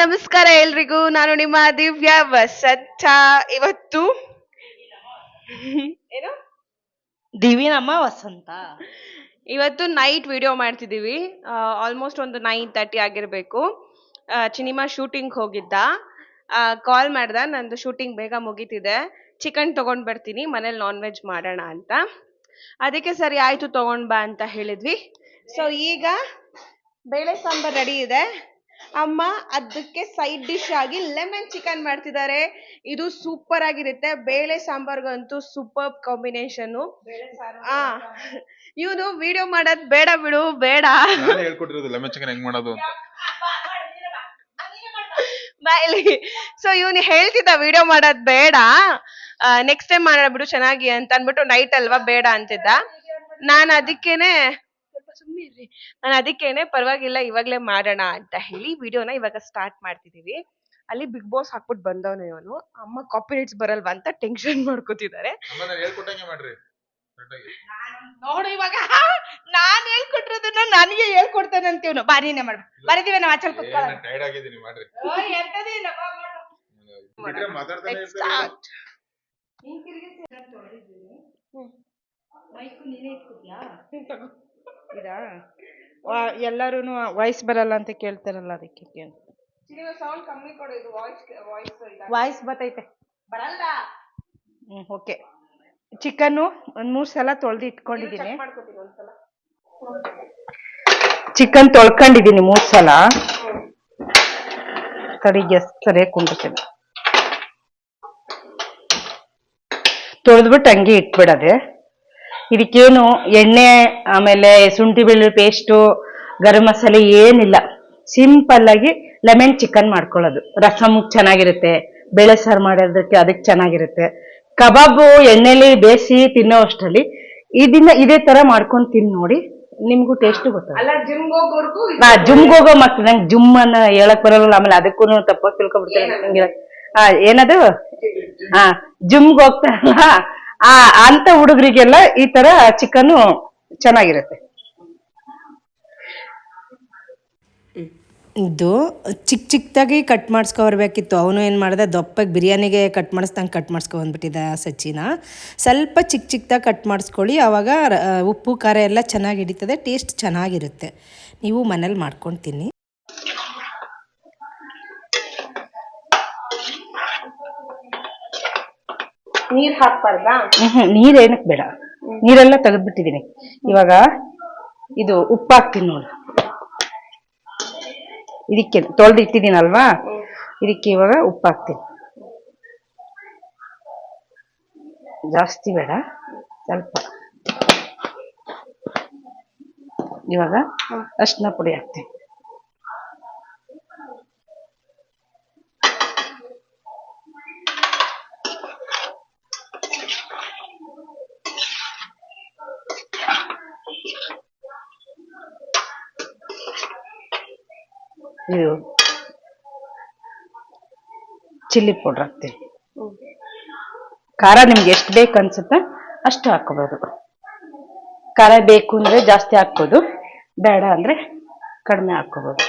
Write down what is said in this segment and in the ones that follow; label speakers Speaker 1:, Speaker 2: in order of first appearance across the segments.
Speaker 1: ನಮಸ್ಕಾರ ಎಲ್ರಿಗೂ. ನಾನು ನಿಮ್ಮ ದಿವ್ಯ ವಸಂತ. ಇವತ್ತು ಏನು?
Speaker 2: ದಿವಿನಮ್ಮ ವಸಂತ.
Speaker 1: ಇವತ್ತು ನೈಟ್ ವಿಡಿಯೋ ಮಾಡ್ತಿದ್ದೀವಿ. ಆಲ್ಮೋಸ್ಟ್ ಒಂದು ನೈನ್ ತರ್ಟಿ ಆಗಿರಬೇಕು. ಚಿನಿಮಾ ಶೂಟಿಂಗ್ ಹೋಗಿದ್ದ. ಕಾಲ್ ಮಾಡ್ದ. ನಂದು ಶೂಟಿಂಗ್ ಬೇಗ ಮುಗೀತಿದೆ. ಚಿಕನ್ ತಗೊಂಡ್ ಬರ್ತೀನಿ. ಮನೇಲಿ ನಾನ್ ವೆಜ್ ಮಾಡೋಣ ಅಂತ. ಅದಕ್ಕೆ ಸರಿ ಆಯ್ತು ತಗೊಂಡ್ ಬಾ ಅಂತ ಹೇಳಿದ್ವಿ. ಸೊ ಈಗ ಬೇಳೆ ಸಾಂಬಾರ್ ರೆಡಿ ಇದೆ. ಅಮ್ಮ ಅದಕ್ಕೆ ಸೈಡ್ ಡಿಶ್ ಆಗಿ ಲೆಮನ್ ಚಿಕನ್ ಮಾಡ್ತಿದ್ದಾರೆ. ಇದು ಸೂಪರ್ ಆಗಿರುತ್ತೆ. ಬೇಳೆ ಸಾಂಬಾರ್ಗಂತೂ ಸೂಪರ್ ಕಾಂಬಿನೇಷನ್ ಆ ಇವನು ವಿಡಿಯೋ ಮಾಡೋದ್ ಬೇಡ ಬಿಡು ಬೇಡ.
Speaker 3: ನಾನು ಹೇಳ್ಕೊಟ್ಟಿರೋದು ಲೆಮನ್ ಚಿಕನ್ ಹೆಂಗ್ ಮಾಡೋದು ಅಂತ.
Speaker 1: ಸೊ ಇವನು ಹೇಳ್ತಿದ್ದ ವಿಡಿಯೋ ಮಾಡೋದ್ ಬೇಡ. ನೆಕ್ಸ್ಟ್ ಟೈಮ್ ಮಾಡೋಣ ಬಿಡು ಚೆನ್ನಾಗಿ ಅಂತ ಅನ್ಬಿಟ್ಟು ನೈಟ್ ಅಲ್ವಾ ಬೇಡ ಅಂತಿದ್ದ. ನಾನು ಅದಕ್ಕೇನೆ ಇರ್ರಿ ನಾನು ಅದಕ್ಕೇನೆ ಪರವಾಗಿಲ್ಲ ಇವಾಗ್ಲೇ ಮಾಡೋಣ ಅಂತ ಹೇಳಿ ವಿಡಿಯೋನ ಇವಾಗ ಸ್ಟಾರ್ಟ್ ಮಾಡ್ತಿದೀವಿ. ಅಲ್ಲಿ ಬಿಗ್ ಬಾಸ್ ಹಾಕ್ಬಿಟ್ಟು ಬಂದವನು ಇವನು. ಅಮ್ಮ ಕಾಪಿರೈಟ್ಸ್ ಬರಲ್ವಾ ಅಂತ ಟೆನ್ಷನ್ ಮಾಡ್ಕೋತಿದ್ದಾರೆ.
Speaker 3: ಅಮ್ಮ ನಾನು ಹೇಳ್ಕೊಟ್ಟಂಗೆ ಮಾಡ್ರಿ. ಕರೆಕ್ಟಾಗಿ.
Speaker 2: ನೋಡು ಇವಾಗ. ನಾನ್ ಹೇಳ್ಕೊಟ್ಟಿರೋದನ್ನ ನನಗೆ ಹೇಳ್ಕೊಡ್ತಾನೆ ಅಂತೀವ್ನು ಬಾ ಬಾರಿನೇ ಮಾಡ. ಬರೀತೀವಿ ನಾವು ಆಚಲ್
Speaker 3: ಏ,
Speaker 2: ಇದಾ? ಎಲ್ಲರೂ ವಾಯ್ಸ್ ಬರಲ್ಲ ಅಂತ ಕೇಳ್ತಾರಲ್ಲ ಅದಕ್ಕೆ ಕೇಳಿ
Speaker 1: ಸೌಂಡ್ ಕಮ್ಮಿ ಕೊಡು ಇದು ವಾಯ್ಸ್ ವಾಯ್ಸ್
Speaker 2: ವಾಯ್ಸ್ ಬರ್ತೈತೆ.
Speaker 1: ಬರಲ್ಲ.
Speaker 2: ಹ್ಞೂ ಓಕೆ. ಚಿಕನ್ನು ಒಂದು ಮೂರು ಸಲ ತೊಳ್ದು
Speaker 1: ಇಟ್ಕೊಂಡಿದ್ದೀನಿ.
Speaker 2: ಚಿಕನ್ ತೊಳ್ಕೊಂಡಿದ್ದೀನಿ ಮೂರು ಸಲ. ತಡಿ ಗ್ಯಾಸ್ ಸರಿಯಾಗಿ ಕುಂಡಿರ್ತೀನಿ ತೊಳೆದ್ಬಿಟ್ಟು ಹಂಗೆ ಇಟ್ಬಿಡದೆ. ಇದಕ್ಕೇನು ಎಣ್ಣೆ ಆಮೇಲೆ ಶುಂಠಿ ಬೆಳ್ಳುಳ್ಳಿ ಪೇಸ್ಟು ಗರಂ ಮಸಾಲೆ ಏನಿಲ್ಲ. ಸಿಂಪಲ್ ಆಗಿ ಲೆಮನ್ ಚಿಕನ್ ಮಾಡ್ಕೊಳ್ಳೋದು. ರಸಮ್ ಚೆನ್ನಾಗಿರುತ್ತೆ. ಬೇಳೆ ಸಾರು ಮಾಡೋದಕ್ಕೆ ಅದಕ್ಕೆ ಚೆನ್ನಾಗಿರುತ್ತೆ. ಕಬಾಬು ಎಣ್ಣೆಲಿ ಬೇಸಿ ತಿನ್ನೋ ಅಷ್ಟರಲ್ಲಿ ಇದನ್ನ ಇದೇ ತರ ಮಾಡ್ಕೊಂಡು ತಿನ್ ನೋಡಿ ನಿಮ್ಗೂ ಟೇಸ್ಟ್ ಗೊತ್ತಾಗುತ್ತೆ ನಾ ಜುಮ್ಗೆ ಹೋಗೋ ಮಕ್ಳು ನಂಗೆ ಜುಮ್ ಅನ್ನ ಹೇಳಕ್ ಬರಲ್ಲ. ಆಮೇಲೆ ಅದಕ್ಕೂ ತಪ್ಪಾಗಿ ತಿಳ್ಕೊಬಿಡ್ತಾರೆ. ಏನದು? ಹಾ ಜುಮ್ಗೆ ಹೋಗ್ತಾರಲ್ಲ. ಆ, ಅಂತ ಹುಡುಗರಿಗೆಲ್ಲ ಈ ತರ ಚಿಕನ್ ಚೆನ್ನಾಗಿರುತ್ತೆ.
Speaker 4: ಇದು ಚಿಕ್ಕ ಚಿಕ್ಕದಾಗಿ ಕಟ್ ಮಾಡಿಸ್ಕೊಬರ್ಬೇಕಿತ್ತು. ಅವನು ಏನು ಮಾಡಿದೆ, ದಪ್ಪಗೆ ಬಿರಿಯಾನಿಗೆ ಕಟ್ ಮಾಡಿಸ್ದಂಗೆ ಕಟ್ ಮಾಡಿಸ್ಕೊಬಂದ್ಬಿಟ್ಟಿದ್ದ ಸಚಿನ. ಸ್ವಲ್ಪ ಚಿಕ್ಕ ಚಿಕ್ಕದಾಗಿ ಕಟ್ ಮಾಡಿಸ್ಕೊಳ್ಳಿ ಆವಾಗ ಉಪ್ಪು, ಖಾರ ಎಲ್ಲ ಚೆನ್ನಾಗಿ ಹಿಡಿತದೆ, ಟೇಸ್ಟ್ ಚೆನ್ನಾಗಿರುತ್ತೆ. ನೀವು ಮನೇಲಿ ಮಾಡ್ಕೊಂಡು
Speaker 1: ನೀರ್ ಹಾಕ್ಬಾರ್ದಾ?
Speaker 2: ಹ್ಮ್ ನೀರ್ ಏನಕ್ ಬೇಡ. ನೀರೆಲ್ಲ ತೆಗೆದ್ಬಿಟ್ಟಿದೀನಿ. ಇವಾಗ ಇದು ಉಪ್ಪು ಹಾಕ್ತೀನಿ ನೋಡು. ಇದಕ್ಕೆ ತೊಳೆದು ಇಟ್ಟಿದ್ದೀನಲ್ವಾ? ಇದಕ್ಕೆ ಇವಾಗ ಉಪ್ಪು ಹಾಕ್ತೀನಿ. ಜಾಸ್ತಿ ಬೇಡ ಸ್ವಲ್ಪ. ಇವಾಗ ಅರ್ಶಿನ ಪುಡಿ ಹಾಕ್ತೀನಿ. ಇದು ಚಿಲ್ಲಿ ಪೌಡ್ರ್ ಹಾಕ್ತೀನಿ. ಖಾರ ನಿಮ್ಗೆ ಎಷ್ಟು ಬೇಕು ಅನ್ಸುತ್ತೆ ಅಷ್ಟು ಹಾಕೋಬೋದು. ಖಾರ ಬೇಕು ಅಂದ್ರೆ ಜಾಸ್ತಿ ಹಾಕ್ಬೋದು ಬೇಡ ಅಂದ್ರೆ ಕಡಿಮೆ ಹಾಕೋಬೋದು.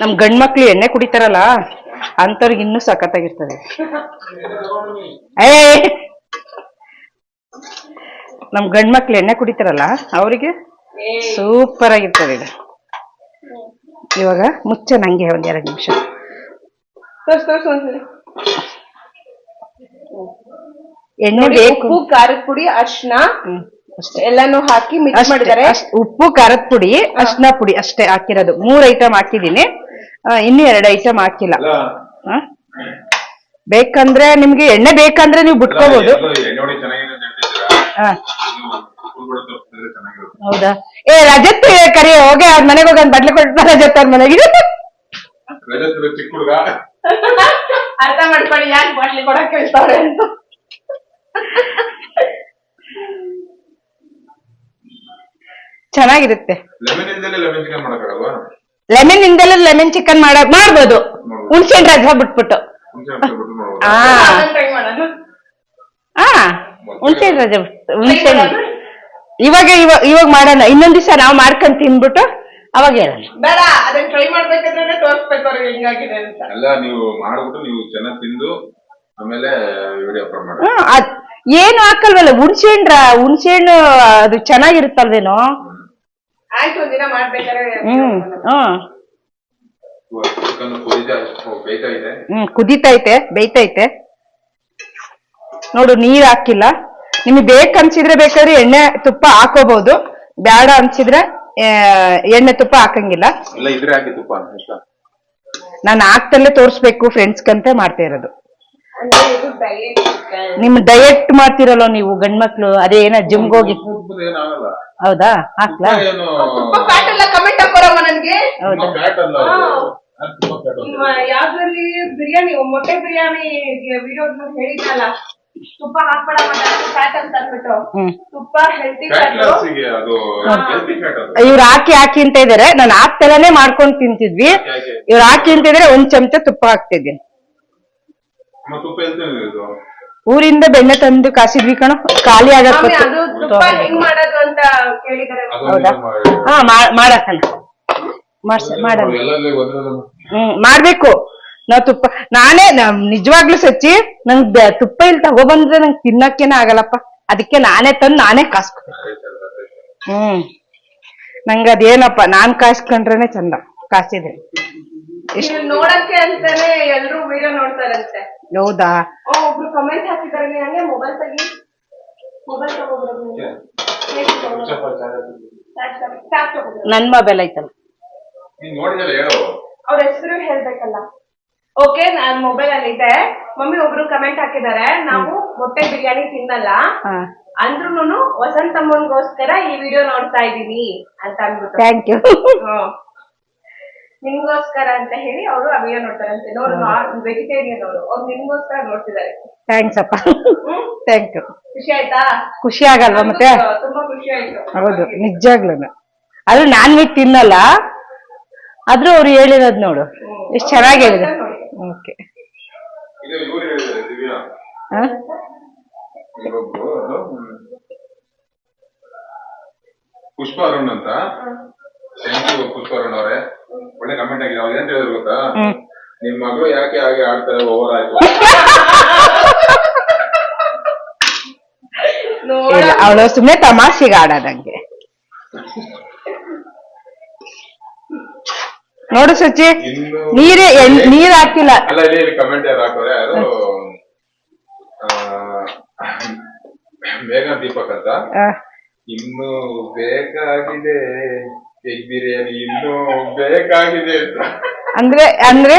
Speaker 2: ನಮ್ಮ ಗಂಡ್ ಮಕ್ಳು ಎಣ್ಣೆ ಕುಡಿತಾರಲ್ಲ ಅಂತವ್ರಿಗೆ ಇನ್ನೂ ಸಖತ್ತಾಗಿರ್ತದೆ. ಏ ನಮ್ ಗಂಡ್ ಮಕ್ಳು ಎಣ್ಣೆ ಕುಡಿತಾರಲ್ಲ ಅವರಿಗೆ ಸೂಪರ್ ಆಗಿರ್ತದೆ ಇದು. ಇವಾಗ ಮುಚ್ಚ ನಂಗೆ ಒಂದ್ ಎರಡು ನಿಮಿಷ. ಎಣ್ಣೆ ಬೇಕು
Speaker 1: ಉಪ್ಪು ಖಾರದ ಪುಡಿ ಅರ್ಶನ
Speaker 2: ಅಷ್ಟೇ.
Speaker 1: ಎಲ್ಲಾನು ಹಾಕಿ ಮಿಕ್ಸ್
Speaker 2: ಅಷ್ಟೇ,
Speaker 1: ಮಾಡಿದ್ದಾರೆ.
Speaker 2: ಅಷ್ಟ್- ಉಪ್ಪು ಖಾರದ ಪುಡಿ ಅರ್ಶಿನ ಪುಡಿ ಅಷ್ಟೇ ಹಾಕಿರೋದು. ಮೂರ್ ಐಟಮ್ ಹಾಕಿದೀನಿ ಆ, ಇನ್ನೂ ಎರಡು ಐಟಮ್ ಹಾಕಿಲ್ಲ. ಆ? ಬೇಕಂದ್ರೆ ನಿಮ್ಗೆ ಎಣ್ಣೆ ಬೇಕಂದ್ರೆ ನೀವು ಬಿಟ್ಕೋಬಹುದು
Speaker 3: ಚೆನ್ನಾಗಿದೆ
Speaker 2: ಹಾ. ಹೌದಾ? ಏ ರಜತ್ ಕರಿ ಹೋಗಿ ಅವ್ರ ಮನೆಗೆ ಹೋಗಿ ಒಂದ್ ಬಟ್ಲೆ ಕೊಟ್ಟು ರಜತ್ ಅವ್ರ ಮನೆಗೆ?
Speaker 3: ರಜತ್ ಚಿಕ್ಕ ಹುಡುಗ
Speaker 1: ಅರ್ಥ ಮಾಡ್ಕೊಳ್ಳಿ ಯಾಕೆ ಬಾಟ್ಲಿ ಕೊಡಕ್ ಹೇಳ್ತಾರೆ ಅಂತ.
Speaker 2: ಚೆನ್ನಾಗಿರುತ್ತೆ.
Speaker 3: ಲೆಮನ್
Speaker 2: ಇಂದಲೇ ಲೆಮನ್ ಚಿಕನ್ ಮಾಡ ಮಾಡ್ಬೋದು. ಹುಣ್ಸೆನ್ ರಸ ಬಿಟ್ಬಿಟ್ಟು.
Speaker 3: ಹುಣಸೆ
Speaker 2: ಹುಣ್ಸೆ ಇವಾಗ ಇವಾಗ ಇವಾಗ ಮಾಡೋಣ. ಇನ್ನೊಂದ್ ದಿವಸ ನಾವು ಮಾಡ್ಕೊಂಡ್ ತಿನ್ಬಿಟ್ಟು ಅವಾಗ ಹೇಳೋಣ.
Speaker 1: ಬೇಡ ಅದನ್ನ ಟ್ರೈ ಮಾಡ್ಬೇಕಾದ್ರೆ ತೋರಿಸ್ಬೇಕು ಅವ್ರಿಗೆ ಹೆಂಗಾಗಿದೆ ಅಂತ.
Speaker 3: ಎಲ್ಲ ನೀವು ಮಾಡ್ಬಿಟ್ಟು ನೀವು ಚೆನ್ನಾಗಿ ತಿಂದು ಆಮೇಲೆ ವಿಡಿಯೋ ಅಪ್ಲೋಡ್ ಮಾಡಿ
Speaker 2: ಹ್ಮ್, ಅದ್ ಏನು ಹಾಕಲ್ವಲ್ಲ ಹುಣ್ಸೆ ಹಣ್ಣು ಹುಣ್ಸೆ ಹಣ್ಣು ಅದು ಚೆನ್ನಾಗಿರುತ್ತಲ್ವೇನೋ?
Speaker 1: ಆಯ್ತು ಒಂದಿನ ಮಾಡ್ಬೇಕಾದ್ರೆ
Speaker 2: ಹ್ಮ್ ಹ್ಮ್.
Speaker 3: ಚಿಕನ್ ಕುದಿತಾ ಇದೆ.
Speaker 2: ಹ್ಮ್ ಕುದೀತೈತೆ ಬೇಯ್ತೈತೆ ನೋಡು ನೀರ್ ಹಾಕಿಲ್ಲ. ನಿಮಗೆ ಬೇಕನ್ಸಿದ್ರೆ ಬೇಕಾದ್ರೆ ಎಣ್ಣೆ ತುಪ್ಪ ಹಾಕೋಬಹುದು ಬೇಡ ಅನ್ಸಿದ್ರೆ ಎಣ್ಣೆ ತುಪ್ಪ ಹಾಕಂಗಿಲ್ಲ. ನಾನು ಹಾಕ್ತಲ್ಲೇ ತೋರಿಸ್ಬೇಕು ಫ್ರೆಂಡ್ಸ್ಗಂತ ಮಾಡ್ತಾ ಇರೋದು. ನಿಮ್ ಡಯಟ್ ಮಾಡ್ತಿರಲ್ಲ ನೀವು ಗಂಡ್ಮಕ್ಳು ಅದೇ ಏನ ಜಿಮ್ ಹೋಗಿ ಹೌದಾ? ಹಾಕ್ಲಾ?
Speaker 3: ತುಪ್ಪ
Speaker 1: ಫ್ಯಾಟ್ ಎಲ್ಲ ಕಮೆಂಟ್ ಹಾಕೋರಮ್ಮ ನನ್ಗೆ.
Speaker 3: ತುಂಬಾ ಫ್ಯಾಟ್ ಅಲ್ಲ ಅದು. ಅದು ತುಂಬಾ
Speaker 1: ಯಾವ್ದ್ರಲ್ಲಿ ಬಿರಿಯಾನಿ ಮೊಟ್ಟೆ ಬಿರಿಯಾನಿ ಹೇಳಿದ್ರಲ್ಲ ತುಪ್ಪ ಹಾಕ್ಬೇಡ ಫ್ಯಾಟ್ ಅಂತ ಅಂದ್ಬಿಟ್ಟು. ತುಪ್ಪ ಹೆಲ್ತಿ
Speaker 2: ಇವ್ರು ಹಾಕಿ ಹಾಕಿ ಅಂತ ಇದಾರೆ. ನಾನು ಹಾಕ್ತಲೇ ಮಾಡ್ಕೊಂಡ್ ತಿಂತಿದ್ವಿ? ಇವ್ರು ಹಾಕಿ ಅಂತ ಇದ್ರೆ ಒಂದ್ ಚಮಚ ತುಪ್ಪ ಹಾಕ್ತಿದ್ವಿ
Speaker 3: ನಮ್ಮ ತುಪ್ಪ ಎಲ್ತ ಇದು
Speaker 2: ಊರಿಂದ ಬೆಣ್ಣೆ ತಂದು ಕಾಸಿದ್ವಿ ಕಣ. ಖಾಲಿ ಆಗಕ್ಕೆ
Speaker 1: ಮಾಮಿ, ಅದು ತುಪ್ಪ ಹೆಂಗ್ ಮಾಡೋದು ಅಂತ ಕೇಳಿದಾರೆ.
Speaker 2: ಹೌದಾ? ಹಾ ಮಾಡಕ್ಕಲ್ಲ. ಮಾಡ್ಸ ಮಾಡೋಣ ಹ್ಮ್ ಮಾಡ್ಬೇಕು. ನಾವ್ ತುಪ್ಪ ನಾನೇ ನಿಜವಾಗ್ಲೂ ಸಚ್ಚಿ ನಂಗ್ ಬೆ- ತುಪ್ಪ ಇಲ್ಲಿ ತಗೊಬಂದ್ರೆ ನಂಗೆ ತಿನ್ನಕ್ಕೇನೆ ಆಗಲ್ಲಪ್ಪ. ಅದಕ್ಕೆ ನಾನೇ ತಂದು ನಾನೇ ಕಾಸ್ಕೊ. ಹ್ಮ್. ನಂಗ ಅದೇನಪ್ಪ ನಾನ್ ಕಾಸ್ಕೊಂಡ್ರೇನೆ ಚಂದ ಕಾಸಿದೆ.
Speaker 1: ನೀವು ನೋಡಕ್ಕೆ ಅಂತಾನೆ ಎಲ್ರು ವಿಡಿಯೋ ನೋಡ್ತಾರಂತೆ.
Speaker 2: ಹೌದಾ?
Speaker 1: ಓ, ಒಬ್ರು ಕಮೆಂಟ್ ಹಾಕಿದಾರೆ ನೀನ್ ಹಂಗೆ ಮೊಬೈಲ್ ತೆಗಿ ಮೊಬೈಲ್ ತಗೋಬಿಡೋದು
Speaker 2: ನನ್ ಮೊಬೈಲ್ ಐತಲ್ಲ.
Speaker 1: ಅವ್ರ ಹೆಸರು ಹೇಳ್ಬೇಕಲ್ಲ. ಓಕೆ ನಾನ್ ಮೊಬೈಲ್ ಅಲ್ಲಿ ಇದೆ ಮಮ್ಮಿ ಒಬ್ರು ಕಮೆಂಟ್ ಹಾಕಿದ್ದಾರೆ. ನಾವು ಮೊಟ್ಟೆ ಬಿರಿಯಾನಿ ತಿನ್ನಲ್ಲ.
Speaker 2: ಹಾ.
Speaker 1: ಅಂದ್ರೂನು ವಸಂತಮ್ಮನ್ಗೋಸ್ಕರ ಈ ವಿಡಿಯೋ ನೋಡ್ತಾ ಇದೀನಿ ಅಂತ ಅಂದ್ಬಿಟ್ಟು.
Speaker 2: Thank you
Speaker 1: hmm. ನಿಮ್ಗೋಸ್ಕರ ಅಂತ ಹೇಳಿ ಅವರು ಆ ವಿಡಿಯೋ ನೋಡ್ತಾರಂತೆ. ನೋಡು ವೆಜಿಟೇರಿಯನ್ ಅವರು. ಅವ್ರು ನಿಮ್ಗೋಸ್ಕರ ನೋಡ್ತಿದ್ದಾರೆ.
Speaker 2: ಥ್ಯಾಂಕ್ಸ್ ಅಪ್ಪ. ಥ್ಯಾಂಕ್ ಯು
Speaker 1: ಖುಷಿ ಆಯ್ತಾ?
Speaker 2: ಖುಷಿ ಆಗಲ್ವಾ ಮತ್ತೆ?
Speaker 1: ನಮ್ಗೂ ತುಂಬಾ ಖುಷಿ ಆಯ್ತು.
Speaker 2: ಹೌದು ನಿಜಾಗ್ಲೂ ಅದು ನಾನ್ ವೆಜ್ ತಿನ್ನಲ್ಲ. ಆದ್ರೂ ಅವ್ರು ಹೇಳಿರೋದ್ ನೋಡು. ಎಷ್ಟು ಚೆನ್ನಾಗಿ ಹೇಳಿದೆ ಓಕೆ.
Speaker 3: ಪುಷ್ಪ ಅರುಣ್ ಅಂತ. ಪುಷ್ಪ ಅರುಣ್ ಅವರೇ. ಒಳ್ಳೆ ಕಮೆಂಟ್ ಆಗಿದೆ. ಅವ್ರು ಏನ್ ಹೇಳಿದ್ರು ಗೊತ್ತಾ. ನಿಮ್ ಮಗಳು ಯಾಕೆ ಹಾಗೆ ಆಡ್ತಾರೆ ಓವರ್ ಆಯ್ತು
Speaker 2: ಅವಳು ಸುಮ್ನೆ ತಮಾಷೆಗೆ ಆಡೋದಂಗೆ. ನೋಡು ಸಚಿ
Speaker 3: ಇನ್ನು
Speaker 2: ನೀರೇ ನೀರ್ ಹಾಕಿಲ್ಲ.
Speaker 3: ಅಲ್ಲ ಇಲ್ಲಿ ಕಮೆಂಟ್ ಯಾರು ಹಾಕೋರೆ? ಅದು ಆ, ಮೇಘ ದೀಪಕ್ ಅಂತ. ಇನ್ನು ಬೇಕಾಗಿದೆ ಎಗ್ ಬಿರಿಯಾನಿ ಇನ್ನು ಬೇಕಾಗಿದೆ ಅಂತ.
Speaker 2: ಅಂದ್ರೆ ಅಂದ್ರೆ?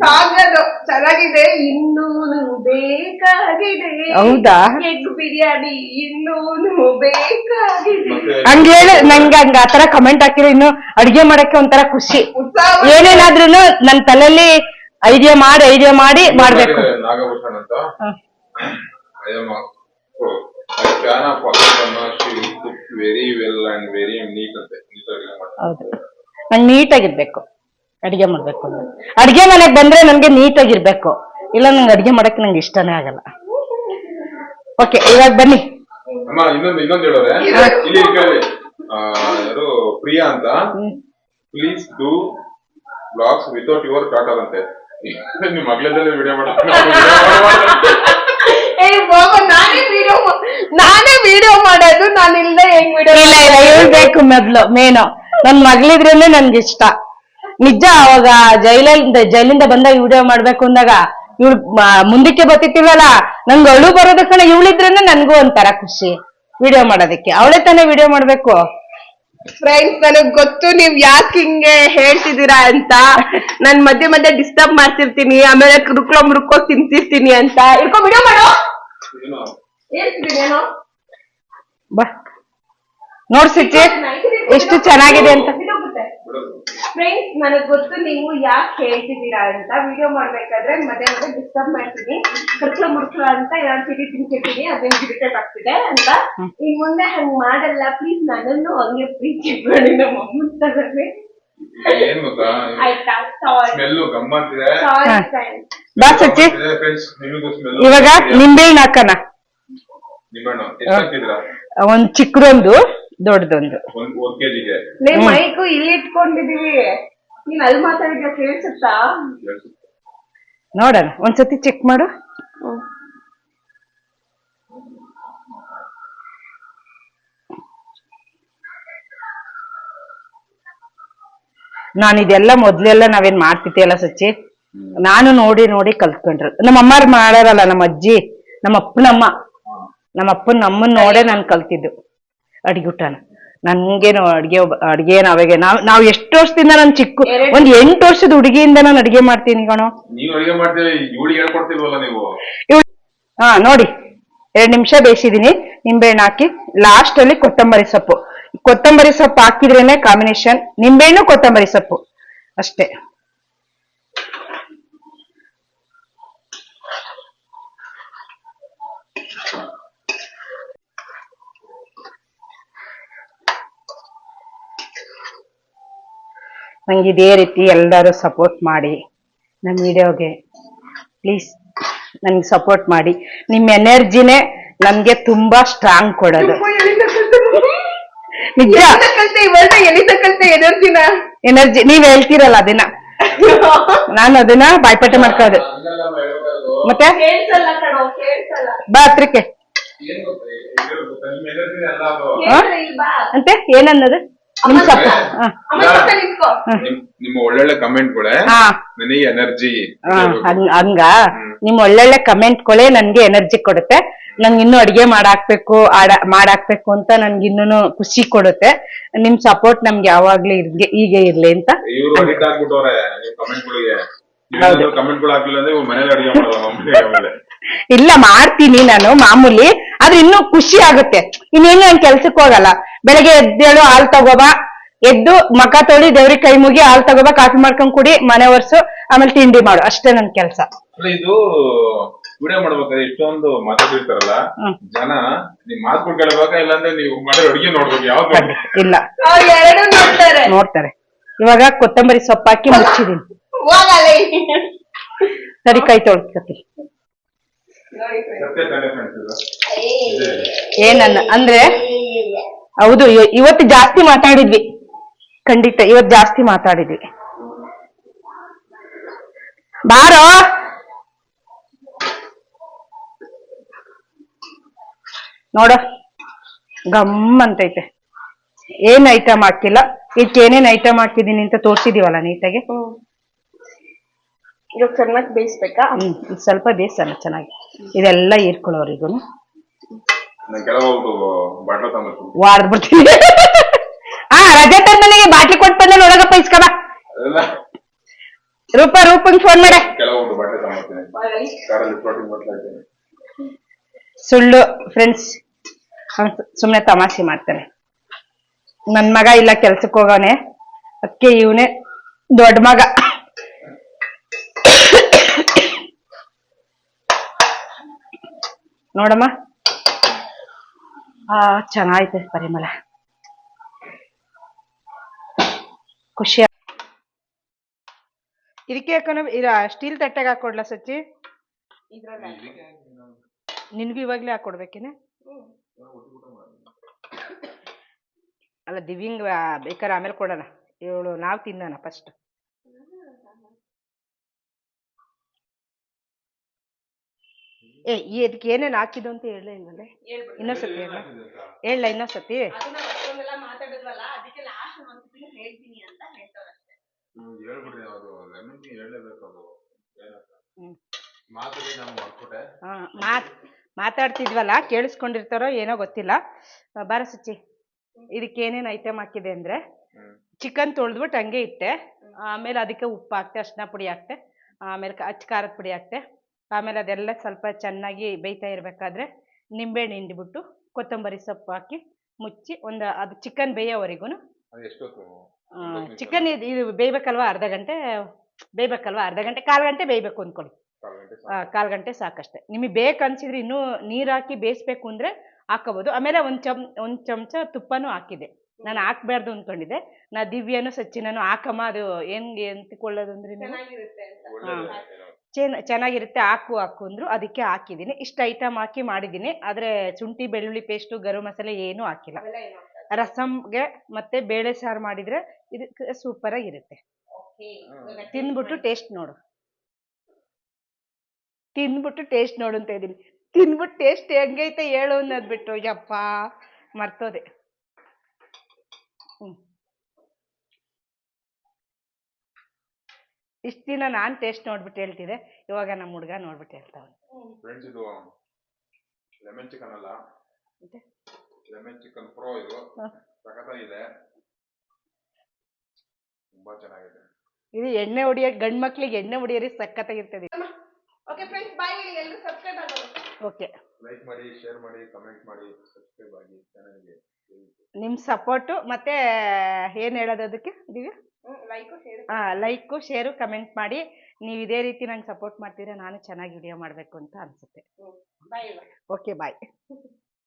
Speaker 1: ಸಾಗದು ಚೆನ್ನಾಗಿದೆ. ಇನ್ನೂನು ಬೇಕಾಗಿದೆ.
Speaker 2: ಹೌದಾ?
Speaker 1: ಎಗ್ ಬಿರಿಯಾನಿ ಇನ್ನೂನು ಬೇಕಾಗಿದೆ.
Speaker 3: ಮತ್ತೆ
Speaker 2: ಹಂಗ ಹೇಳಿ ನಂಗೆ ಹಂಗ ಆತರ ಕಮೆಂಟ್ ಹಾಕಿರೋ ಇನ್ನು ಅಡಿಗೆ ಮಾಡಕ್ಕೆ ಒಂಥರ ಖುಷಿ. ಏನೇನಾದ್ರೂ ನನ್ ತಲೆಯಲ್ಲಿ ಐಡಿಯಾ ಮಾಡಿ ಐಡಿಯಾ ಮಾಡಿ ಮಾಡ್ಬೇಕು.
Speaker 3: ನಾಗಭೂಷಣ್ ಅಂತ. I am a I fan of Pakistana. She cook very well and very neat ಅಂತೆ ನೀಟಾಗಿ ಮಾಡ್ತಾರೆ.
Speaker 2: ಹೌದು. ನಂಗೆ ನೀಟಾಗಿರ್ಬೇಕು ಅಡಿಗೆ ಮಾಡ್ಬೇಕು ಅಂದ್ರೆ. ಅಡಿಗೆ ಮನೆಗ್ ಬಂದ್ರೆ ನನ್ಗೆ ನೀಟಾಗಿರ್ಬೇಕು ಇಲ್ಲ ನಂಗೆ ಅಡಿಗೆ ಮಾಡಕ್ಕೆ ನಂಗೆ ಇಷ್ಟನೇ ಆಗಲ್ಲ. ಓಕೆ ಇವಾಗ ಬನ್ನಿ.
Speaker 3: ಅಮ್ಮ ಇನ್ನೊಂದು ಇನ್ನೊಂದು ಹೇಳೋರೆ ಇಲ್ಲಿ ಕೇಳಿ ಯಾರು ಪ್ರಿಯಾ ಅಂತ. Please do blogs without your daughter ಅಂತೆ ನಿಮ್ ಮಗಳದಲ್ಲೇ ವಿಡಿಯೋ ಮಾಡ
Speaker 1: ನಾನೇ ವಿಡಿಯೋ ಮಾಡೋದು ನಾನು ಇಲ್ಲದೆ ಹೆಂಗ್ ವಿಡಿಯೋ
Speaker 2: ಇಲ್ಲ ಇಲ್ಲ ಹೇಳ್ಬೇಕು ಮೊದ್ಲು ಮೇನು. ನನ್ ಮಗಳಿದ್ರೇನೆ ನನ್ಗೆ ಇಷ್ಟ ನಿಜ ಅವಾಗ ಜೈಲಿಂದ ಜೈಲಿಂದ ಬಂದಾಗ ವಿಡಿಯೋ ಮಾಡ್ಬೇಕು ಅಂದಾಗ ಇವಳು ಮುಂದಕ್ಕೆ ಬರ್ತಿತ್ತಿವಲ್ಲ ನಂಗೆ ಅಳು ಬರೋದ ಕಣ ಇವಳಿದ್ರೇನೆ ನನ್ಗೂ ಒಂಥರ ಖುಷಿ ವಿಡಿಯೋ ಮಾಡೋದಕ್ಕೆ. ಅವಳೇ ತಾನೇ ವಿಡಿಯೋ ಮಾಡ್ಬೇಕು?
Speaker 1: ಫ್ರೆಂಡ್ಸ್ ನನಗ್ ಗೊತ್ತು ನೀವ್ ಯಾಕೆ ಹಿಂಗೆ ಹೇಳ್ತಿದ್ದೀರಾ ಅಂತ. ನನ್ ಮಧ್ಯೆ ಮಧ್ಯೆ ಡಿಸ್ಟರ್ಬ್ ಮಾಡ್ತಿರ್ತೀನಿ ಆಮೇಲೆ ರುಕ್ಲೋ ಮುರುಕೋ ತಿಂತಿರ್ತೀನಿ ಅಂತ. ಇಳ್ಕೊ ವಿಡಿಯೋ ಮಾಡೋ. ಬ ನೋಡ್ಸಿ
Speaker 2: ಬಾ. ನೋಡ್ ಸಿಚ್ಚಿ ಎಷ್ಟು ಚೆನ್ನಾಗಿದೆ ಅಂತ.
Speaker 1: ಫ್ರೆಂಡ್ಸ್ ನನಗೆ ಗೊತ್ತು ನೀವು ಯಾಕೆ ಹೇಳ್ತಿದ್ದೀರಾ ಅಂತ ವಿಡಿಯೋ ಮಾಡ್ಬೇಕಾದ್ರೆ ಮಧ್ಯೆ ಮಧ್ಯೆ ಡಿಸ್ಟರ್ಬ್ ಮಾಡ್ತೀನಿ. ಕರ್ಕಲ ಮುರ್ಕಲ ಅಂತ ಏನಾದ್ರು ಸಿಟಿ ತಿನ್ಸಿರ್ತೀನಿ ಅದೇನು ಇರಿಟೇಟ್ ಆಗ್ತಿದೆ ಅಂತ. ಇನ್ ಮುಂದೆ ಹಂಗ್ ಮಾಡಲ್ಲ ಪ್ಲೀಸ್ ನನ್ನನ್ನು ಹಂಗೆ ಪ್ರೀತಿ ಮಾಡಿ ನಮ್ಮ ಅಮ್ಮನ್ ತಗೊಂಡ್ರೆ
Speaker 3: ಏನ್ ಗೊತ್ತಾ?
Speaker 1: ಆಯ್ತಾ? ಸಾರಿ
Speaker 3: ಗಮ್ಮತ್ತಿದೆ
Speaker 1: ಸಾರಿ
Speaker 2: ಹಾ.
Speaker 1: ಫ್ರೆಂಡ್ಸ್
Speaker 2: ಬಾ ಸಚ್ಚಿ.
Speaker 3: ಫ್ರೆಂಡ್ಸ್ ನಿಮಗೂ ಸ್ಮೆಲ್
Speaker 2: ಇವಾಗ ನಿಂಬೆ ಹಣ್ಣು ಹಾಕಣ.
Speaker 3: ನಿಂಬೆಹಣ್ಣು ಎಷ್ಟು ಹಾಕಿದ್ರ
Speaker 2: ಒಂದ್ ಚಿಕ್ಕದೊಂದು. ದೊಡ್ಡದೊಂದು.
Speaker 1: ನಿಮ್ ಮೈಕು ಇಲ್ಲಿ ಇಟ್ಕೊಂಡಿದೀವಿ. ನೀನ್ ಅಲ್ಲಿ ಮಾತಾಡಿದ್ಯಾ ಕೇಳಿಸುತ್ತಾ?
Speaker 2: ನೋಡೋಣ ಒಂದ್ಸತಿ ಚೆಕ್ ಮಾಡು. ನಾನು ಇದೆಲ್ಲ ಮೊದ್ಲೆಲ್ಲ ನಾವೇನ್ ಮಾಡ್ತಿದ್ದೀಯಲ್ಲ ಸಚ್ಚಿ? ನಾನು ನೋಡಿ ನೋಡಿ ಕಲ್ತ್ಕೊಂಡ್ರು. ನಮ್ಮ ಅಮ್ಮಾರ್ ಮಾಡಾರಲ್ಲ ನಮ್ಮ ಅಜ್ಜಿ ನಮ್ಮ ಅಪ್ಪನಮ್ಮ ನಮ್ಮ ಅಪ್ಪನ ಅಮ್ಮನ್ ನೋಡೇ ನಾನು ಕಲ್ತಿದ್ದು. ಅಡಿಗುಟ್ಟನ ನನ್ಗೇನು ಅಡ್ಗೆ ಒಬ್ಬ- ಅಡ್ಗೆ ನಾವೇಗೆ ನಾವ್ ನಾವ್ ಎಷ್ಟು ವರ್ಷದಿಂದ ನಾನು ಚಿಕ್ಕ ಒಂದ್ ಎಂಟು ವರ್ಷದ ಹುಡುಗಿಯಿಂದ ನಾನು ಅಡ್ಗೆ ಮಾಡ್ತೀನಿ ಕಣೋ.
Speaker 3: ನೀವ್ ಅಡಿಗೆ ಮಾಡ್ತೀವಿ ಇವಳಿಗೆ ಹೇಳ್ಕೊಡ್ತಿಲ್ವಲ್ಲ ನೀವು?
Speaker 2: ಹಾ ನೋಡಿ ಎರಡ್ ನಿಮಿಷ ಬೇಯಿಸಿದೀನಿ ನಿಂಬೆಹಣ್ಣು ಹಾಕಿ ಲಾಸ್ಟ್ ಅಲ್ಲಿ ಕೊತ್ತಂಬರಿ ಸೊಪ್ಪು. ಕೊತ್ತಂಬರಿ ಸೊಪ್ಪು ಹಾಕಿದ್ರೇನೆ ಕಾಂಬಿನೇಷನ್ ನಿಂಬೆಹಣ್ಣು ಕೊತ್ತಂಬರಿ ಸೊಪ್ಪು. ಅಷ್ಟೇ. ನಂಗೆ ಇದೇ ರೀತಿ ಎಲ್ಲರೂ ಸಪೋರ್ಟ್ ಮಾಡಿ ನಮ್ಮ ವಿಡಿಯೋಗೆ. ಪ್ಲೀಸ್ ನನಗೆ ಸಪೋರ್ಟ್ ಮಾಡಿ. ನಿಮ್ಮ ಎನರ್ಜಿನೇ ನಮಗೆ ತುಂಬಾ ಸ್ಟ್ರಾಂಗ್ ಕೊಡೋದು. ನಿಜ? ಎನರ್ಜಿ ನೀವ್ ಹೇಳ್ತೀರಲ್ಲ ಅದನ್ನ ನಾನು ಅದನ್ನ ಬಾಯ್ಪಾಠ ಮಾಡ್ಕೋದು ಮತ್ತೆ? ಬಾ ಹತ್ರಕ್ಕೆ. ಅಂತೆ ಏನನ್ನೋದು? ನಿಮ್ ಹಾ.
Speaker 3: ನಿಮ್ಮ ಒಳ್ಳೊಳ್ಳೆ ಕಮೆಂಟ್ಗಳೇ
Speaker 2: ಹಾ.
Speaker 3: ನನಗೆ ಎನರ್ಜಿ
Speaker 2: ಹಾ, ಹಂಗ್- ಹಂಗ. ನಿಮ್ ಒಳ್ಳೊಳ್ಳೆ ಕಮೆಂಟ್ಗಳೇ ನನ್ಗೆ ಎನರ್ಜಿ ಕೊಡುತ್ತೆ. ನಂಗೆ ಇನ್ನು ಅಡಿಗೆ ಮಾಡಾಕ್ಬೇಕು ಆಡ ಮಾಡಾಕ್ಬೇಕು ಅಂತ ನನ್ಗೆ ಇನ್ನೂ ಖುಷಿ ಕೊಡುತ್ತೆ. ನಿಮ್ ಸಪೋರ್ಟ್ ನಮ್ಗೆ ಯಾವಾಗ್ಲೂ ಇರ್ಲಿ ಹೀಗೆ ಇರ್ಲಿ ಅಂತ.
Speaker 3: ಇವ್ರು ಅಡಿಕ್ಟ್ ಆಗ್ಬಿಟ್ಟವ್ರೆ ನಿಮ್ ಕಮೆಂಟ್ಗಳಿಗೆ.
Speaker 2: ಹೌದು.
Speaker 3: ಕಮೆಂಟ್ಗಳು ಹಾಕ್ಲಿಲ್ಲ ಅಂದ್ರೆ ಇವ್ರು ಮನೇಲಿ ಅಡಿಗೆ ಮಾಡಲ್ಲ ಆಮೇಲೆ
Speaker 2: ಇಲ್ಲ ಮಾಡ್ತೀನಿ ನಾನು ಮಾಮೂಲಿ. ಆದ್ರೆ ಇನ್ನೂ ಖುಷಿ ಆಗುತ್ತೆ. ಇನ್ನೇನು ನಾನು ಕೆಲ್ಸಕ್ಕೆ ಹೋಗಲ್ಲ. ಬೆಳಗ್ಗೆ ಎದ್ದೇಳು ಹಾಲು ತಗೋಬಾ. ಎದ್ದು ಮಕ ತೊಳಿ ದೇವ್ರಿಗೆ ಕೈ ಮುಗಿ ಹಾಲ್ ತಗೋಬಾ ಕಾಫಿ ಮಾಡ್ಕೊಂಡ್ ಕುಡಿ ಮನೆ ಒರ್ಸು ಆಮೇಲೆ ತಿಂಡಿ ಮಾಡು. ಅಷ್ಟೇ ನನ್ ಕೆಲ್ಸ.
Speaker 3: ಇದು ವಿಡಿಯೋ ಮಾಡ್ಬೇಕಾದ್ರೆ ಇಷ್ಟೊಂದು
Speaker 2: ಮಾತಾಡ್ತಿರ್ತಾರಲ್ಲ.
Speaker 3: ಜನ ನಿಮ್ ಮಾತು ಕೇಳ್ಬೇಕಾ ಇಲ್ಲಾಂದ್ರೆ ನೀವು ಮಾಡೋ ಅಡಿಗೆ ನೋಡ್ಬೇಕು ಯಾವ್ದು
Speaker 2: ಇಲ್ಲ.
Speaker 1: ಅವ್ರು ಎರಡು ನೋಡ್ತಾರೆ.
Speaker 2: ನೋಡ್ತಾರೆ. ಇವಾಗ ಕೊತ್ತಂಬರಿ ಸೊಪ್ಪು ಹಾಕಿ ಮುಚ್ಚಿದೀನಿ ಸರಿ ಕೈ ತೊಳ್ಕೊತೀನಿ
Speaker 3: ಸತ್ಯ ತಾನೇ friends ಇದು? ಇದೆ.
Speaker 2: ಏನನ್ನ ಅಂದ್ರೆ? ಹೌದು ಇವತ್ತು ಜಾಸ್ತಿ ಮಾತಾಡಿದ್ವಿ. ಖಂಡಿತ ಇವತ್ತು ಜಾಸ್ತಿ ಮಾತಾಡಿದ್ವಿ. ಬಾರೋ? ನೋಡ ಗಮ್ ಅಂತೈತೆ ಏನ್ ಐಟಮ್ ಹಾಕಿಲ್ಲ? ಇದಕ್ಕೆ ಏನೇನ್ ಐಟಮ್ ಹಾಕಿದೀನಿ ಅಂತ ತೋರ್ಸಿದೀವಲ್ಲ ನೀಟಾಗಿ?
Speaker 1: ಇವಾಗ ಚೆನ್ನಾಗಿ ಬೇಯಿಸ್ಬೇಕಾ?
Speaker 2: ಸ್ವಲ್ಪ ಬೇಯಿಸಲ್ಲ ಚೆನ್ನಾಗಿ. ಇದೆಲ್ಲ ಹೀರ್ಕೊಳ್ಳೋರಿಗೂ
Speaker 3: ನಾನ್ ಕೆಳಗೆ ಹೋಗ್ಬಿಟ್ಟು ಬಾಟ್ಲ ತಗೊಂಡ್ಬರ್ತೀನಿ
Speaker 2: ಬಿಡ್ತೀನಿ ಹಾ ರಜೆ ತಂದ್ ನನಗೆ ಬಾಟ್ಲಿ ಕೊಟ್ಟು ಬಂದ ಒಳಗಪ್ಪ ಇಸ್ಕಬ ರೂಪ ರೂಪಂಗ್ ಫೋನ್ ಮಾಡೆ. ಸುಳ್ಳು ಫ್ರೆಂಡ್ಸ್ ಸುಮ್ನೆ ತಮಾಷೆ ಮಾಡ್ತಾನೆ ನನ್ ಮಗ ಇಲ್ಲ ಕೆಲ್ಸಕ್ಕೆ ಹೋಗವನೇ. ಅದಕ್ಕೆ ಇವನೇ ದೊಡ್ಡ ಮಗ. ನೋಡಮ್ಮ. ಆ, ಚೆನ್ನಾಗೈತೆ ಪರಿಮಳ. ಖುಷಿ. ಇದಕ್ಕೆ ಯಾಕಂದ್ರೆ ಇರ ಸ್ಟೀಲ್ ತಟ್ಟೆಗೆ ಹಾಕೊಡ್ಲಾ ಸಚ್ಚಿ? ನಿನ್ಗೂ ಇವಾಗ್ಲೇ ಹಾಕೊಡ್ಬೇಕೇನೆ? ಅಲ್ಲ ದಿವ್ಯಂಗ್ ಬೇಕಾದ್ರೆ ಆಮೇಲೆ ಕೊಡೋಣ. ಇವಳು, ನಾವು ತಿನ್ನೋಣ ಫಸ್ಟ್ ಏ ಈ ಇದಕ್ಕೆ ಏನೇನು ಹಾಕಿದ್ದು ಅಂತ ಹೇಳಲೇ ಇನ್ನೊಂದು ಇನ್ನೊಂದ್ಸತಿ ಹೇಳ ಹೇಳ. ಇನ್ನೊಂದ್ಸತಿ
Speaker 1: ಮಾತಾಡಿದ್ವಲ್ಲ ಅದಕ್ಕೆ ಲಾಸ್ಟ್ ಒಂದ್ಸತಿ ಹೇಳ್ತೀನಿ ಅಂತ ಹೇಳ್ತಾರೆ
Speaker 3: ಹ್ಮ್, ಹೇಳ್ಬಿಡ್ರಿ ಅದು ಲೆಮನ್ ಹೇಳಲೇಬೇಕು ಅದು ಏನಂತ
Speaker 2: ಹ್ಮ್.
Speaker 3: ನಾನು ಮಾಡ್ಕೊಟ್ಟೆ
Speaker 2: ಹಾ ಮಾತ್ ಮಾತಾಡ್ತಿದ್ವಲ್ಲ ಕೇಳಿಸ್ಕೊಂಡಿರ್ತಾರೋ ಏನೋ ಗೊತ್ತಿಲ್ಲ. ಬಾರ ಸುಚಿ ಇದಕ್ಕೆ ಏನೇನು ಐಟಮ್ ಹಾಕಿದೆ ಅಂದ್ರೆ ಚಿಕನ್ ತೊಳೆದ್ಬಿಟ್ಟು ಹಂಗೆ ಇಟ್ಟೆ. ಆಮೇಲೆ ಅದಕ್ಕೆ ಉಪ್ಪು ಹಾಕ್ತೆ ಅರ್ಶಿನ ಪುಡಿ ಹಾಕ್ತೆ. ಆಮೇಲೆ ಅಚ್ಚ ಖಾರದ ಪುಡಿ ಹಾಕ್ತೆ. ಆಮೇಲೆ ಅದೆಲ್ಲ ಸ್ವಲ್ಪ ಚೆನ್ನಾಗಿ ಬೇಯ್ತಾ ಇರಬೇಕಾದ್ರೆ ನಿಂಬೆಹಣ್ಣು ಹಿಂಡಿಬಿಟ್ಟು ಕೊತ್ತಂಬರಿ ಸೊಪ್ಪು ಹಾಕಿ ಮುಚ್ಚಿ ಒಂದು ಅದು ಚಿಕನ್ ಬೇಯೋವರೆಗೂ ಚಿಕನ್ ಇದು ಇದು ಬೇಯ್ಬೇಕಲ್ವಾ? ಅರ್ಧ ಗಂಟೆ ಬೇಯಬೇಕಲ್ವಾ? ಅರ್ಧ ಗಂಟೆ ಕಾಲು ಗಂಟೆ ಬೇಯ್ಬೇಕು ಅಂದ್ಕೊಳ್ಳಿ.
Speaker 3: ಕಾಲು ಗಂಟೆ
Speaker 2: ಆ, ಕಾಲ್ ಗಂಟೆ ಸಾಕಷ್ಟೆ. ನಿಮಗೆ ಬೇಕು ಅನ್ಸಿದ್ರೆ ಇನ್ನೂ ನೀರು ಹಾಕಿ ಬೇಯಿಸ್ಬೇಕು ಅಂದರೆ ಹಾಕೋಬೋದು. ಆಮೇಲೆ ಒಂದು ಚಮ್ ಒಂದು ಚಮಚ ತುಪ್ಪನೂ ಹಾಕಿದೆ. ನಾನು ಹಾಕ್ಬಾರ್ದು ಅಂದ್ಕೊಂಡಿದ್ದೆ ನಾ ದಿವ್ಯನೂ ಸಚ್ಚಿನೂ ಹಾಕಮ್ಮ ಅದು ಹೆಂಗೆ ಎಂತಕೊಳ್ಳೋದು ಅಂದ್ರೆ ಚೆನ್ನ ಚೆನ್ನಾಗಿರುತ್ತೆ ಹಾಕು ಹಾಕು ಅಂದ್ರು ಅದಕ್ಕೆ ಹಾಕಿದ್ದೀನಿ. ಇಷ್ಟು ಐಟಮ್ ಹಾಕಿ ಮಾಡಿದ್ದೀನಿ. ಆದರೆ ಶುಂಠಿ ಬೆಳ್ಳುಳ್ಳಿ ಪೇಸ್ಟು ಗರಂ ಮಸಾಲೆ ಏನೂ ಹಾಕಿಲ್ಲ. ರಸಮ್ಗೆ ಮತ್ತೆ ಬೇಳೆ ಸಾರು ಮಾಡಿದ್ರೆ ಇದಕ್ಕೆ ಸೂಪರ್ ಆಗಿರುತ್ತೆ ತಿಂದ್ಬಿಟ್ಟು ಟೇಸ್ಟ್ ನೋಡು. ತಿಂದ್ಬಿಟ್ಟು ಟೇಸ್ಟ್ ನೋಡು ಅಂತ ಇದ್ದೀನಿ. ತಿಂದ್ಬಿಟ್ಟು ಟೇಸ್ಟ್ ಹೆಂಗೈತೆ ಹೇಳು ಅನ್ನೋದ್ಬಿಟ್ಟು ಯಪ್ಪ ಮರ್ತೋದೆ. ಇಷ್ಟು ದಿನ ನಾನು ಟೇಸ್ಟ್ ನೋಡ್ಬಿಟ್ಟು ಹೇಳ್ತಿದ್ದೆ ಇವಾಗ ನಮ್ಮ ಹುಡುಗ ನೋಡ್ಬಿಟ್ಟು ಹೇಳ್ತಾವನೆ.
Speaker 3: ಫ್ರೆಂಡ್ಸ್ ಇದು ಲೆಮನ್ ಚಿಕನ್ ಅಲ್ಲ? ಲೆಮನ್ ಚಿಕನ್ ಪ್ರೋ ಇದು. ಸಖತ್ತಾಗಿದೆ. ತುಂಬಾ ಚೆನ್ನಾಗಿದೆ.
Speaker 2: ಇದು ಎಣ್ಣೆ ಹೊಡಿಯೋ ಗಂಡ್ ಮಕ್ಳಿಗೆ ಎಣ್ಣೆ ಹೊಡಿಯೋರಿ ಸಖತ್ತಾಗಿರ್ತದೆ.
Speaker 1: ಓಕೆ ಫ್ರೆಂಡ್ಸ್ ಬಾಯ್ ಹೇಳಿ ಎಲ್ಲರೂ ಸಬ್ಸ್ಕ್ರೈಬ್ ಆಗೋದು
Speaker 2: ಓಕೆ
Speaker 3: ಲೈಕ್ ಮಾಡಿ ಶೇರ್ ಮಾಡಿ ಕಮೆಂಟ್ ಮಾಡಿ ಸಬ್ಸ್ಕ್ರೈಬ್ ಆಗಿ ಚಾನಲ್ಗೆ
Speaker 2: ನಿಮ್ಮ ಸಪೋರ್ಟು ಮತ್ತೆ ಏನು ಹೇಳೋದು ಅದಕ್ಕೆ ದಿವ್ಯಾ?
Speaker 1: ಲೈಕು ಶೇರ್
Speaker 2: ಹಾಂ ಲೈಕು ಶೇರು ಕಮೆಂಟ್ ಮಾಡಿ. ನೀವು ಇದೇ ರೀತಿ ನಂಗೆ ಸಪೋರ್ಟ್ ಮಾಡ್ತೀರಾ ನಾನು ಚೆನ್ನಾಗಿ ವಿಡಿಯೋ ಮಾಡಬೇಕು ಅಂತ ಅನ್ಸುತ್ತೆ.
Speaker 1: Bye
Speaker 2: okay bye